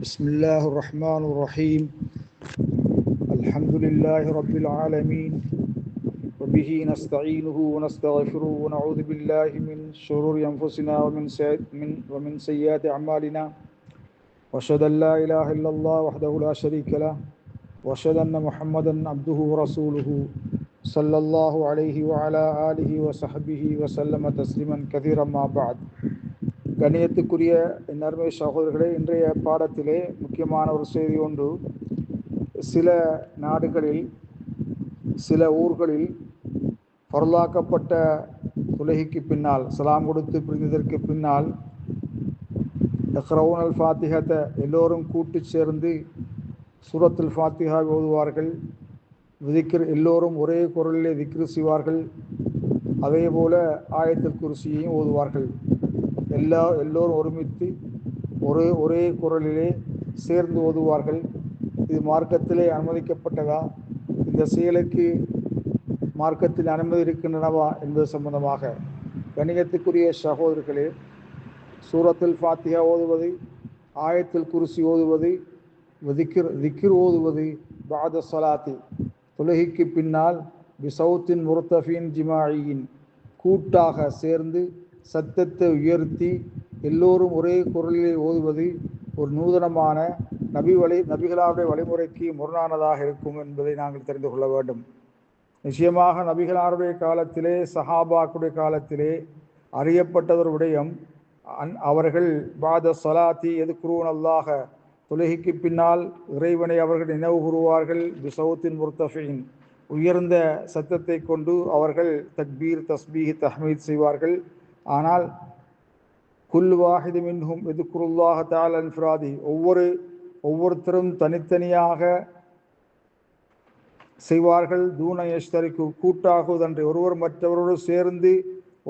بسم اللہ الرحمن الرحیم۔ الحمد للہ رب العالمین۔ وبه نستعینه ونستغفره ونعوذ باللہ من شرور انفسنا ومن, سید من ومن سیئات اعمالنا۔ واشهد ان لا الہ الا اللہ وحده لا شریک له واشهد ان محمدا عبده ورسوله صلی اللہ علیہ وعلى آلہ وصحبہ وسلم تسلیما كثيرا ما بعد۔ கண்ணியத்துக்குரிய நர்மை சகோதரர்களே இன்றைய பாடத்திலே முக்கியமான ஒரு செய்தி ஒன்று. சில நாடுகளில் சில ஊர்களில் பொருளாக்கப்பட்ட உலகிக்கு பின்னால் சலாம் கொடுத்து பிரிந்ததற்கு பின்னால் இக்ரவுன் அல் ஃபாத்திகத்தை எல்லோரும் கூட்டு சேர்ந்து சூரத்துல் ஃபாத்திகா ஓதுவார்கள். விதிக்கிற எல்லோரும் ஒரே குரலிலே திக்ரு செய்வார்கள். அதே போல ஆயத்தில் குருசியையும் ஓதுவார்கள். எல்லா எல்லோரும் ஒருமித்து ஒரே ஒரே குரலிலே சேர்ந்து ஓதுவார்கள். இது மார்க்கத்திலே அனுமதிக்கப்பட்டதா? இந்த செயலுக்கு மார்க்கத்தில் அனுமதி இருக்கின்றனவா என்பது சம்பந்தமாக. கணிகத்துக்குரிய சகோதரர்களே சூரத்தில் ஃபாத்தியா ஓதுவது ஆயத்தில் குருசி ஓதுவது திக்கிர் திக்கிர் ஓதுவது பாத சலாத்தி. தொழுகைக்கு பின்னால் பிசௌத்தின் முர்த்தஃபின் ஜிமாயின் கூட்டாக சேர்ந்து சத்தத்தை உயர்த்தி எல்லோரும் ஒரே குரலிலே ஓதுவது ஒரு நூதனமான நபி வழி நபிகளாருடைய வழிமுறைக்கு முரணானதாக இருக்கும் என்பதை நாங்கள் தெரிந்து கொள்ள வேண்டும். நிச்சயமாக நபிகளாருடைய காலத்திலே சஹாபாக்குடைய காலத்திலே அறியப்பட்டதொரு விடயம் அன் அவர்கள் பாத சலாத்தி எது குருவன் அல்லாக தொழுகைக்கு பின்னால் இறைவனை அவர்கள் நினைவு கூறுவார்கள் பிசௌத்தின் முர்த்தஃபின். உயர்ந்த சத்தத்தை கொண்டு அவர்கள் தக்பீர் தஸ்பீஹி தஹ்மீத் செய்வார்கள். ஆனால் குல் வாஹிது மின்ஹும் இது குருல்லாஹ தால் அன்ஃபிராதி. ஒவ்வொரு ஒவ்வொருத்தரும் தனித்தனியாக செய்வார்கள். தூன எஸ்தரிக்கு கூட்டாகுவதன்று ஒருவர் மற்றவரோடு சேர்ந்து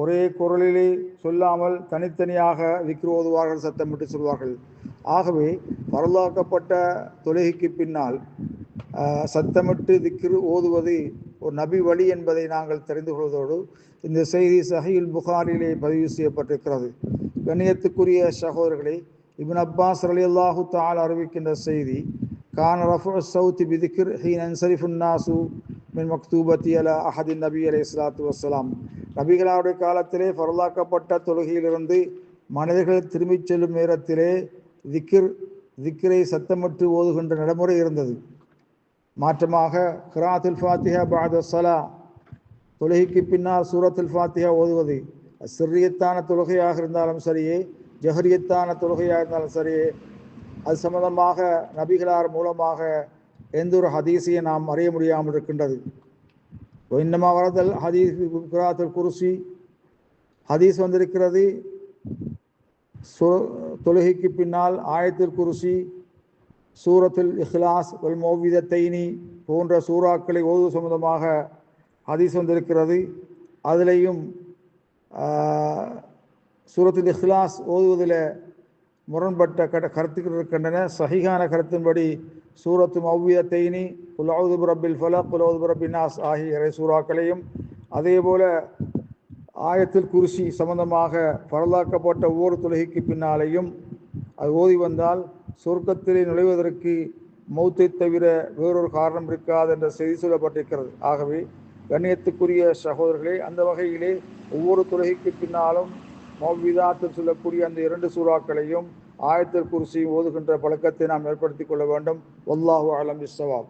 ஒரே குரலிலே சொல்லாமல் தனித்தனியாக திக்ரு ஓதுவார்கள் சத்தமிட்டு சொல்வார்கள். ஆகவே வரலாக்கப்பட்ட தொழுகைக்கு பின்னால் சத்தமிட்டு திக்ரு ஓதுவது ஒரு நபி வழி என்பதை நாங்கள் தெரிந்து கொள்வதோடு இந்த செய்தி சஹீல் புகாரிலே பதிவு செய்யப்பட்டிருக்கிறது. கண்ணியத்துக்குரிய சகோதரர்களை இபின் அப்பாஸ் அலி அல்லாஹு தால் அறிவிக்கின்ற செய்தி கான் ரஃபு சவுத்தி பிதிக்கிர் ஹீன் அன்சரிஃபுன் நாசு மின் மக்தூபத்தி அல அஹதின் நபி அலை இஸ்லாத்து வசலாம் நபிகளாருடைய காலத்திலே பரலாக்கப்பட்ட தொழுகையிலிருந்து மனிதர்கள் திரும்பிச் செல்லும் நேரத்திலே திக்கிர் திக்கிரை சத்தமிட்டு ஓதுகின்ற நடைமுறை இருந்தது. மாற்றமாக கிராத்தில் ஃபாத்திஹா பாத சலா தொழுகைக்கு பின்னால் சூரத்தில் ஃபாத்திஹா ஓதுவது. சிறியத்தான தொழுகையாக இருந்தாலும் சரியே ஜஹரியத்தான தொழுகையாக இருந்தாலும் சரியே அது சம்பந்தமாக நபிகளார் மூலமாக எந்த ஒரு ஹதீஸையும் நாம் அறிய முடியாமல் இருக்கின்றது. இன்னமா வரதல் ஹதீஸ் குராத்தில் குருசி. ஹதீஸ் வந்திருக்கிறது. தொழுகைக்கு பின்னால் ஆயத்தில் குருசி சூரத்தில் இஹ்லாஸ் வல் மோவிதத்தைனி போன்ற சூறாக்களை ஓது சம்பந்தமாக ஹதீஸ் வந்திருக்கிறது. அதிலையும் சூரத்தில் இஹ்லாஸ் ஓதுவதில் முரண்பட்ட கட கருத்துக்கள் இருக்கின்றன. சஹிகான கருத்தின்படி சூரத்து மௌவியத்தைனி குலவுது ஃபல ஃபலக் குலவுது ரப்பினாஸ் ஆகிய இறை சூறாக்களையும் அதே போல ஆயத்தில் குருசி சம்பந்தமாக பரலாக்கப்பட்ட ஒவ்வொரு தொழுகைக்கு பின்னாலேயும் அது ஓதி வந்தால் சொர்க்கத்திலே நுழைவதற்கு மௌத்தை தவிர வேறொரு காரணம் இருக்காது என்ற செய்தி சொல்லப்பட்டிருக்கிறது. ஆகவே கண்ணியத்துக்குரிய சகோதரர்களே அந்த வகையிலே ஒவ்வொரு தொழுகைக்கு பின்னாலும் மௌவிதாத்தில் சொல்லக்கூடிய அந்த இரண்டு சூறாக்களையும் ஆயத்தில் குருசியும் ஓதுகின்ற பழக்கத்தை நாம் ஏற்படுத்திக் கொள்ள வேண்டும். ஒல்லாஹு அலம் இஸ்வாப்